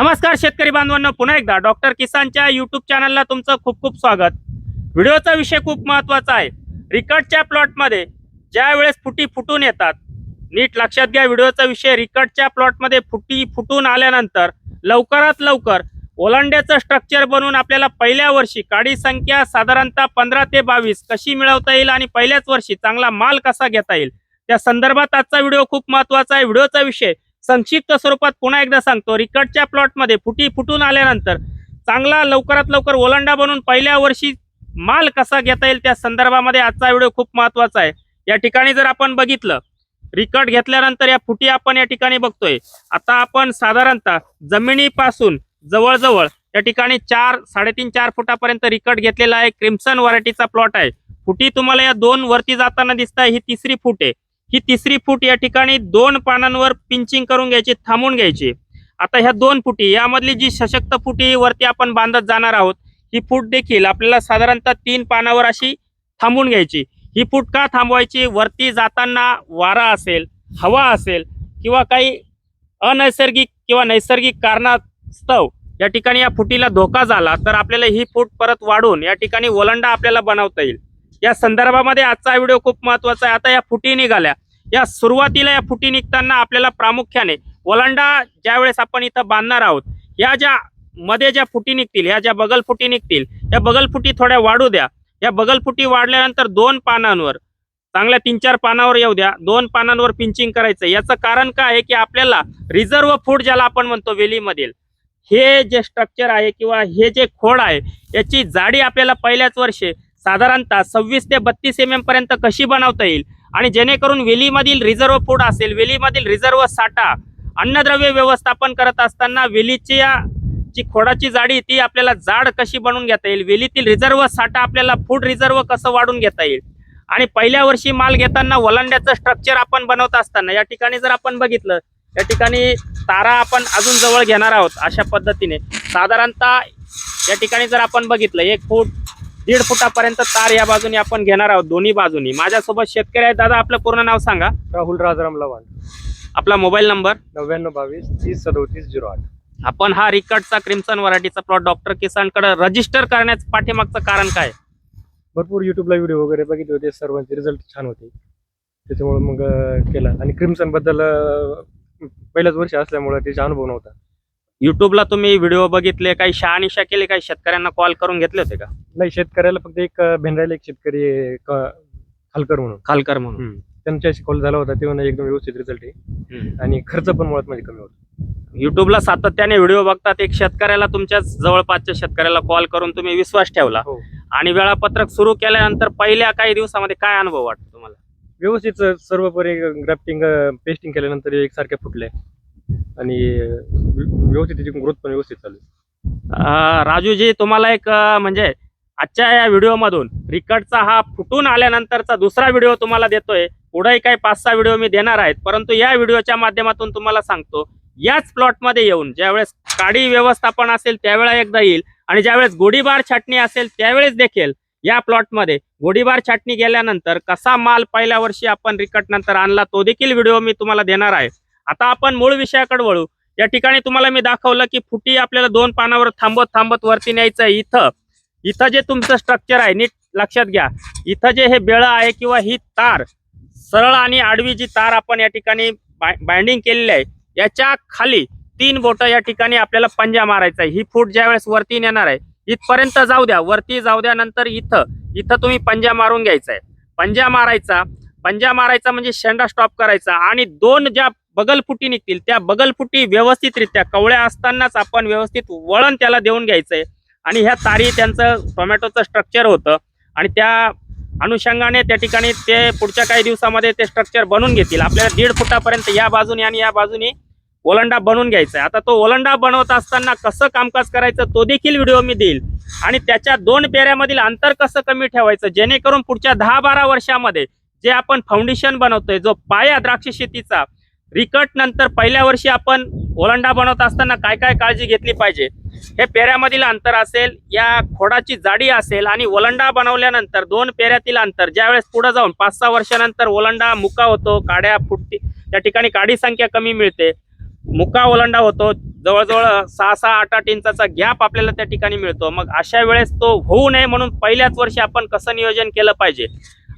नमस्कार शेतकरी बांधवांना पुन्हा एकदा डॉक्टर किसानच्या युट्यूब चॅनलला तुमचं खूप खूप स्वागत. व्हिडिओचा विषय खूप महत्त्वाचा आहे. रिकटच्या प्लॉटमध्ये ज्या वेळेस फुटी फुटून येतात नीट लक्षात घ्या व्हिडिओचा विषय. रिकटच्या प्लॉटमध्ये फुटी फुटून आल्यानंतर लवकरात लवकर ओलांड्याचं स्ट्रक्चर बनवून आपल्याला पहिल्या वर्षी काडी संख्या साधारणतः पंधरा ते बावीस कशी मिळवता येईल आणि पहिल्याच वर्षी चांगला माल कसा घेता येईल त्या संदर्भात आजचा व्हिडिओ खूप महत्त्वाचा आहे. व्हिडिओचा विषय संक्षिप्त स्वरूपात पुन्हा एकदा सांगतो. रिकटच्या प्लॉटमध्ये फुटी फुटून आल्यानंतर चांगला लवकरात लवकर ओलांडा बनवून पहिल्या वर्षी माल कसा घेता येईल त्या संदर्भामध्ये आजचा व्हिडिओ खूप महत्त्वाचा आहे. या ठिकाणी जर आपण बघितलं रिकट घेतल्यानंतर या फुटी आपण या ठिकाणी बघतोय. आता आपण साधारणतः जमिनीपासून जवळजवळ या ठिकाणी चार साडेतीन चार फुटापर्यंत रिकट घेतलेला आहे. क्रिम्सन व्हरायटीचा प्लॉट आहे. फुटी तुम्हाला या दोन वरती जाताना दिसत आहे ही तिसरी फूट आहे. ही तिसरी फूट या ठिकाणी दोन पानांवर पिंचिंग करून घ्यायची थांबून घ्यायची. आता ह्या दोन फुटी यामधली जी सशक्त फुटी वरती आपण बांधत जाणार आहोत ही फूट देखील आपल्याला साधारणतः तीन पानावर अशी थांबून घ्यायची. ही फूट का थांबवायची? वरती जाताना वारा असेल हवा असेल किंवा काही अनैसर्गिक किंवा नैसर्गिक कारणास्तव या ठिकाणी या फुटीला धोका झाला तर आपल्याला ही फूट परत वाढून या ठिकाणी ओलंडा आपल्याला बनवता येईल. या संदर्भामध्ये आजचा व्हिडिओ खूप महत्त्वाचा आहे. आता या फुटी निघाल्या. या सुरुवातीला या फुटी निघताना आपल्याला प्रामुख्याने ओलांडा ज्यावेळेस आपण इथं बांधणार आहोत या ज्या मध्ये ज्या फुटी निघतील ह्या ज्या बगल फुटी निघतील या बगल फुटी थोड्या वाढू द्या. या बगल फुटी वाढल्यानंतर दोन पानांवर चांगल्या तीन चार पानावर येऊ द्या. दोन पानांवर पिंचिंग करायचं. याचं कारण काय आहे की आपल्याला रिझर्व फूड ज्याला आपण म्हणतो वेलीमधील हे जे स्ट्रक्चर आहे किंवा हे जे खोड आहे याची जाडी आपल्याला पहिल्याच वर्षी साधारणतः सव्वीस ते बत्तीस एम एम पर्यंत कशी बनवता येईल? आणि जेणेकरून वेलीमधील रिझर्व फूड असेल वेलीमधील रिझर्व साठा अन्नद्रव्य व्यवस्थापन करत असताना वेलीच्या जी खोडाची जाडी ती आपल्याला जाड कशी बनवून घेता येईल? वेलीतील रिझर्व साठा आपल्याला फूड रिझर्व कसं वाढून घेता येईल? आणि पहिल्या वर्षी माल घेताना वलांड्याचं स्ट्रक्चर आपण बनवत असताना या ठिकाणी जर आपण बघितलं या ठिकाणी तारा आपण अजून जवळ घेणार आहोत अशा पद्धतीने. साधारणतः या ठिकाणी जर आपण बघितलं एक फूट दीड फुटापर्यंत तार या बाजूने आपण घेणार आहोत दोन्ही बाजूनी. माझ्यासोबत शेतकरी आहेत. दादा आपलं पूर्ण नाव सांगा. राहुल राजाराम लवाण आपला मोबाईल नंबर. नव्याण्णव बावीस तीस सदोतीस झिरो आठ. आपण हा रिकटचा क्रिम्सन व्हरायटीचा प्लॉट डॉक्टर किसानकडे रजिस्टर करण्याचं पाठीमागचं कारण काय? भरपूर युट्यूबला व्हिडिओ वगैरे बघितले होते. सर्वांचे रिझल्ट छान होते. त्याच्यामुळे मग केला. आणि क्रिम्सनबद्दल पहिल्याच वर्षी असल्यामुळे त्याचा अनुभव नव्हता. युट्यूबला तुम्ही व्हिडिओ बघितले काही शहानिशा केली काही शेतकऱ्यांना कॉल करून घेतले होते का? नाही शेतकऱ्याला फक्त एक अं, भेंडायला एक शेतकरी आहे, क- खालकर म्हणून. खालकर म्हणून. त्यांच्याशी कॉल झाला होता तेव्हा एकदम व्यवस्थित रिझल्ट आहे. आणि खर्च पण मुळात म्हणजे कमी होतो. युट्यूबला सातत्याने व्हिडिओ बघतात एक शेतकऱ्याला तुमच्या जवळपासच्या शेतकऱ्याला कॉल करून तुम्ही विश्वास ठेवला. हो. आणि वेळापत्रक सुरू केल्यानंतर पहिल्या काही दिवसामध्ये काय अनुभव वाटतो तुम्हाला? व्यवस्थित सर्वपरी ग्राफ्टिंग पेस्टिंग केल्यानंतर एकसारख्या फुटल्या. आणि व्यवस्थित त्याची ग्रोथ पण व्यवस्थित चालू आहे. अं, राजूजी तुम्हाला एक अं, म्हणजे आजच्या या व्हिडिओमधून रिकटचा हा फुटून आल्यानंतरचा दुसरा व्हिडिओ तुम्हाला देतोय. पुढेही काही पाच सहा व्हिडिओ मी देणार आहेत. परंतु या व्हिडिओच्या माध्यमातून तुम्हाला सांगतो याच प्लॉटमध्ये येऊन ज्यावेळेस काडी व्यवस्थापन असेल त्यावेळा एकदा येईल. आणि ज्यावेळेस गोडीबार छाटणी असेल त्यावेळेस देखील या प्लॉटमध्ये गोडीबार छाटणी गेल्यानंतर कसा माल पहिल्या वर्षी आपण रिकट नंतर आणला तो देखील व्हिडिओ मी तुम्हाला देणार आहे. आता आपण मूळ विषयाकडे वळू. या ठिकाणी तुम्हाला मी दाखवलं की फुटी आपल्याला दोन पानावर थांबत थांबत वरती न्यायचं इथं इथं जे तुमचं स्ट्रक्चर आहे नीट लक्षात घ्या. इथं जे हे बेळ आहे किंवा ही तार सरळ आणि आडवी जी तार आपण या ठिकाणी बाइंडिंग केलेली आहे याच्या खाली तीन बोट या ठिकाणी आपल्याला पंजा मारायचा आहे. ही फूट ज्या वेळेस वरती नेणार आहे इथपर्यंत जाऊ द्या. वरती जाऊ द्या नंतर इथं इथं तुम्ही पंजा मारून घ्यायचा आहे. पंजा मारायचा पंजा मारायचा म्हणजे शेंडा स्टॉप करायचा आणि दोन ज्या बगलफुटी निघतील. त्या बगलफुटी व्यवस्थितरित्या कवळ्या असतानाच आपण व्यवस्थित वळण त्याला देऊन घ्यायचंय. आणि ह्या तारी त्यांचं टोमॅटोचं स्ट्रक्चर होतं. आणि त्या अनुषंगाने त्या ठिकाणी ते पुढच्या काही दिवसामध्ये ते स्ट्रक्चर बनवून घेतील. आपल्याला दीड फुटापर्यंत या बाजूने आणि या बाजूने ओलंडा बनवून घ्यायचा आहे आता तो ओलंडा बनवत असताना कसं कामकाज करायचं तो देखील व्हिडिओ मी देईल. आणि त्याच्या दोन पेऱ्यामधील अंतर कसं कमी ठेवायचं जेणेकरून पुढच्या दहा बारा वर्षामध्ये जे आपण फाउंडेशन बनवतोय जो पाया द्राक्ष शेतीचा रिकट नंतर पहिल्या वर्षी आपण ओलांडा बनवत असताना काय काय काळजी घेतली पाहिजे? हे पेऱ्यामधील अंतर असेल या खोडाची जाडी असेल आणि ओलंडा बनवल्यानंतर दोन पेऱ्यातील अंतर ज्यावेळेस पुढे जाऊन पाच सहा वर्षानंतर ओलंडा मुका होतो काड्या फुटती त्या ठिकाणी काडी संख्या कमी मिळते मुका ओलंडा होतो जवळजवळ सहा सहा आठ आठ इंचाचा गॅप आपल्याला त्या ठिकाणी मिळतो. मग अशा वेळेस तो होऊ नये म्हणून पहिल्याच वर्षी आपण कसं नियोजन केलं पाहिजे?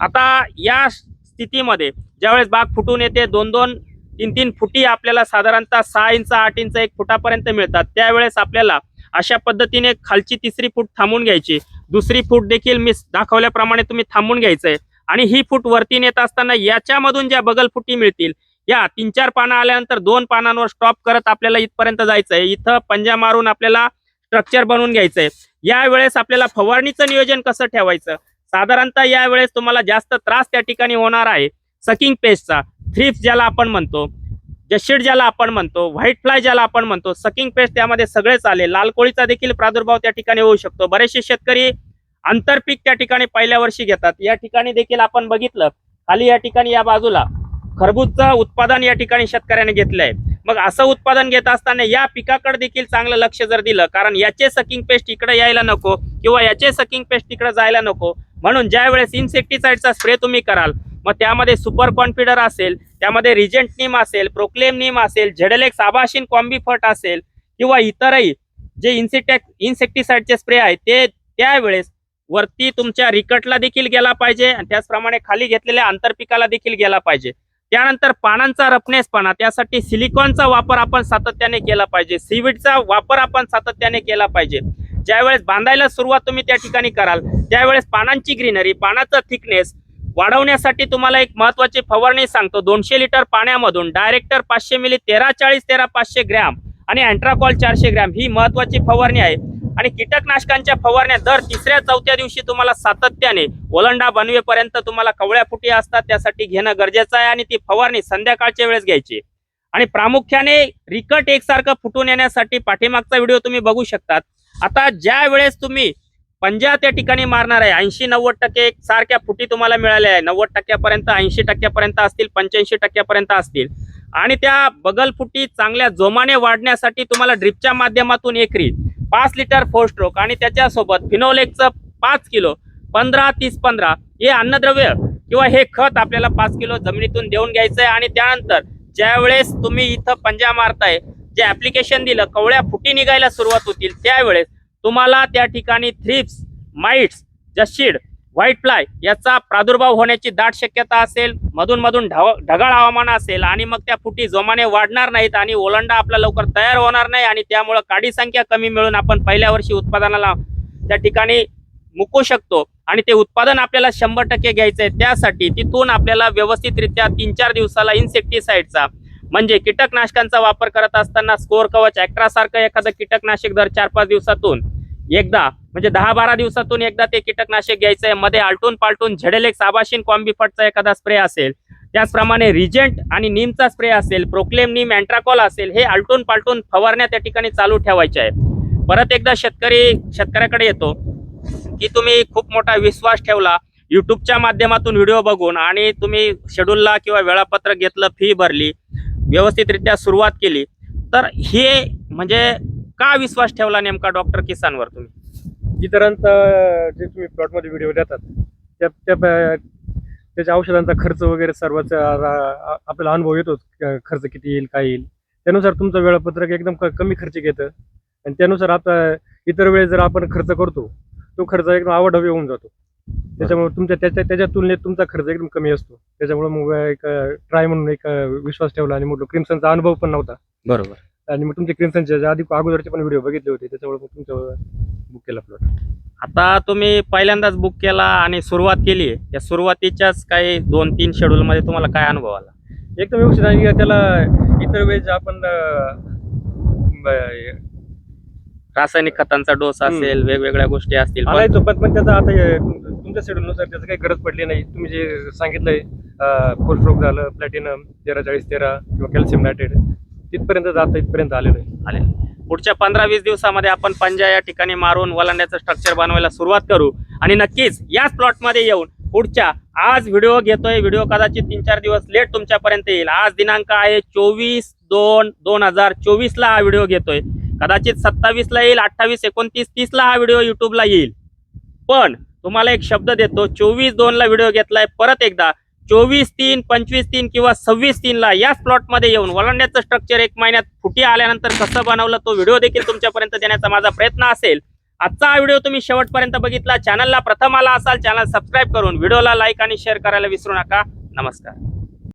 आता या स्थितीमध्ये ज्यावेळेस बाग फुटून येते दोन दोन तीन तीन फुटी आपल्याला साधारणतः सहा इंच आठ इंच एक फुटापर्यंत मिळतात. त्यावेळेस आपल्याला अशा पद्धतीने खालची तिसरी फूट थांबून घ्यायची. दुसरी फूट देखील मी दाखवल्याप्रमाणे तुम्ही थांबून घ्यायचंय. आणि ही फूट वरती नेत असताना याच्यामधून ज्या बगल फुटी मिळतील या तीन चार पानं आल्यानंतर दोन पानांवर स्टॉप करत आपल्याला इथपर्यंत जायचंय. इथं पंजा मारून आपल्याला स्ट्रक्चर बनवून घ्यायचंय. यावेळेस आपल्याला फवारणीचं नियोजन कसं ठेवायचं? साधारणतः यावेळेस तुम्हाला जास्त त्रास त्या ठिकाणी होणार आहे. सकिंग पेस्टचा थ्रिप्स ज्याला आपण म्हणतो जशीड ज्याला आपण म्हणतो व्हाईट फ्लाय ज्याला आपण म्हणतो सकिंग पेस्ट त्यामध्ये सगळेच आले. लाल कोळीचा देखील प्रादुर्भाव त्या ठिकाणी होऊ शकतो. बरेचसे शेतकरी आंतरपीक त्या ठिकाणी पहिल्या वर्षी घेतात. या ठिकाणी देखील आपण बघितलं खाली या ठिकाणी या बाजूला खरबूजचं उत्पादन या ठिकाणी शेतकऱ्याने घेतलंय. मग असं उत्पादन घेत असताना या पिकाकडे देखील चांगलं लक्ष जर दिलं कारण याचे सकिंग पेस्ट इकडे यायला नको किंवा याचे सकिंग पेस्ट तिकडे जायला नको म्हणून ज्या वेळेस इन्सेक्टिसाइडचा स्प्रे तुम्ही कराल मग त्यामध्ये सुपर कॉन्फिडर असेल त्यामध्ये रिजेंट नीम असेल प्रोक्लेम नीम असेल झेडलेक्स आभाशीन कॉम्बीफट असेल किंवा इतरही जे इन्सेक्टॅक इन्सेक्टिसाइडचे स्प्रे आहे ते त्यावेळेस वरती तुमच्या रिकटला देखील गेला पाहिजे आणि त्याचप्रमाणे खाली घेतलेल्या आंतरपिकाला देखील गेला पाहिजे. त्यानंतर पानांचा रफनेसपणा त्यासाठी सिलिकॉनचा वापर आपण सातत्याने केला पाहिजे. सीविडचा वापर आपण सातत्याने केला पाहिजे. ज्यावेळेस बांधायला सुरुवात तुम्ही त्या ठिकाणी कराल त्यावेळेस पानांची ग्रीनरी पानाचा थिकनेस वाढवण्यासाठी तुम्हाला एक महत्वाची फवारणी सांगतो. दोनशे लिटर पाण्यामधून डायरेक्टर पाचशे मिली तेरा चाळीस तेरा पाचशे ग्रॅम आणि अँट्राकॉल चारशे ग्रॅम ही महत्वाची फवारणी आहे. आणि कीटकनाशकांच्या फवारण्या दर तिसऱ्या चौथ्या दिवशी तुम्हाला सातत्याने ओलंडा बनवेपर्यंत तुम्हाला कवळ्या फुटी असतात त्यासाठी घेणं गरजेचं आहे आणि ती फवारणी संध्याकाळच्या वेळेस घ्यायची. आणि प्रामुख्याने रिकट एकसारखं फुटून येण्यासाठी पाठीमागचा व्हिडिओ तुम्ही बघू शकतात. आता ज्या वेळेस तुम्ही पंजा त्या ठिकाणी मारणार आहे. ऐंशी नव्वद टक्के एक सारख्या फुटी तुम्हाला मिळाल्या आहे. नव्वद टक्क्यापर्यंत ऐंशी टक्क्यापर्यंत असतील पंच्याऐंशी टक्क्यापर्यंत असतील. आणि त्या बगल फुटी चांगल्या जोमाने वाढण्यासाठी तुम्हाला ड्रिपच्या माध्यमातून एकरी पाच लिटर फोर स्ट्रोक आणि त्याच्यासोबत फिनोलेकचं पाच किलो पंधरा तीस पंधरा हे अन्नद्रव्य किंवा हे खत आपल्याला पाच किलो जमिनीतून देऊन घ्यायचं आहे आणि त्यानंतर ज्यावेळेस तुम्ही इथं पंजा मारताय जे ऍप्लिकेशन दिलं कवळ्या फुटी निघायला सुरुवात होतील त्यावेळेस तुम्हाला त्या ठिकाणी thrips mites jassid white fly याचा प्रादुर्भाव होण्याची दाट शक्यता असेल मधून मधून ढगाळ हवामान असेल आणि मग त्या फुटी जोमाने वाढणार नाहीत आणि ओलांडा आपला लवकर तयार होणार नाही आणि त्यामुळं काडी संख्या कमी मिळून आपण पहिल्या वर्षी उत्पादनाला त्या ठिकाणी मुकू शकतो आणि ते उत्पादन आपल्याला शंभर टक्के घ्यायचं आहे त्यासाठी तिथून आपल्याला व्यवस्थितरित्या तीन चार दिवसाला इन्सेक्टिसाइडचा म्हणजे कीटकनाशकांचा वापर करत असताना स्कोर कवच ऍक्ट्रासारखं एखादं कीटकनाशक दर चार पाच दिवसातून एकदा म्हणजे दहा बारा दिवसातून एकदा ते कीटकनाशक घ्यायचं आहे मध्ये आलटून पालटून झडेल एक साबाशीन कॉम्बिफटचा एखादा स्प्रे असेल त्याचप्रमाणे रिजेंट आणि नीमचा स्प्रे असेल प्रोक्लेम नीम अँट्राकॉल असेल हे आलटून पालटून फवारण्या त्या ठिकाणी चालू ठेवायच्या आहे परत एकदा शेतकरी शेतकऱ्याकडे येतो की तुम्ही खूप मोठा विश्वास ठेवला यूट्यूबच्या माध्यमातून व्हिडिओ बघून आणि तुम्ही शेड्यूलला किंवा वेळापत्रक घेतलं फी भरली व्यवस्थितरित्या सुरुवात केली. तर हे म्हणजे का विश्वास ठेवला नेमका डॉक्टर किसानवर तुम्ही? इतरांचा जे तुम्ही प्लॉटमध्ये व्हिडिओ देतात त्या त्या त्याच्या औषधांचा खर्च वगैरे सर्वच आपल्याला अनुभव येतो खर्च किती येईल काय येईल. त्यानुसार तुमचं वेळापत्रक एकदम कमी खर्च घेतं आणि त्यानुसार आता इतर वेळेस जर आपण खर्च करतो तो खर्च एकदम आवडहवी होऊन जातो. त्याच्यामुळे तुमच्या त्याच्या त्याच्या तुलनेत तुमचा खर्च एकदम कमी असतो. त्याच्यामुळे मग एक ट्राय म्हणून एक विश्वास ठेवला आणि म्हटलं क्रिम्सनचा अनुभव पण नव्हता. बरोबर. आणि मग तुमचे क्रिम्सनचे आधी अगोदरचे पण व्हिडिओ बघितले होते त्याच्यामुळे मग तुमचं बुक केला प्लॉट आता तुम्ही पहिल्यांदाच बुक केला आणि सुरुवात केली. या सुरुवातीच्याच काही दोन तीन शेड्यूल मध्ये तुम्हाला काय अनुभव आला? एकदम व्यवस्थित आणि त्याला इतर वेळेस आपण रासायनिक खतांचा डोस असेल वेगवेगळ्या गोष्टी असतील पण आलायचो पण पण त्याचा आता हे तुमच्या शेड्यूलनुसार त्याचं काही गरज पडली नाही. तुम्ही जे सांगितलंय फोर स्ट्रोक झालं प्लॅटिनम तेरा चाळीस तेरा किंवा कॅल्शियम नायट्रेट तिथपर्यंत जातं इथपर्यंत आलेलं आहे. आले पुढच्या पंधरा वीस दिवसामध्ये आपण पंजा या ठिकाणी मारून वलांड्याचं स्ट्रक्चर बनवायला सुरुवात करू. आणि नक्कीच याच प्लॉटमध्ये येऊन पुढच्या आज व्हिडिओ घेतोय. व्हिडिओ कदाचित तीन चार दिवस लेट तुमच्यापर्यंत येईल. आज दिनांक आहे चोवीस दोन दोन हजार चोवीस ला हा व्हिडिओ घेतोय. कदाचित सत्तावीस ला येईल अठ्ठावीस एकोणतीस तीस ला हा व्हिडिओ युट्यूबला येईल. पण तुम्हाला एक शब्द देतो चोवीस दोन ला व्हिडिओ घेतलाय परत एकदा चोवीस तीन पंचवीस तीन किंवा सव्वीस तीनला याच प्लॉटमध्ये येऊन वलांड्याचं स्ट्रक्चर एक महिन्यात फुटी आल्यानंतर कसं बनवलं तो व्हिडिओ देखील तुमच्यापर्यंत देण्याचा माझा प्रयत्न असेल. आजचा हा व्हिडिओ तुम्ही शेवटपर्यंत बघितला चॅनलला प्रथम आला असाल चॅनल सबस्क्राईब करून व्हिडिओला लाईक आणि शेअर करायला विसरू नका. नमस्कार.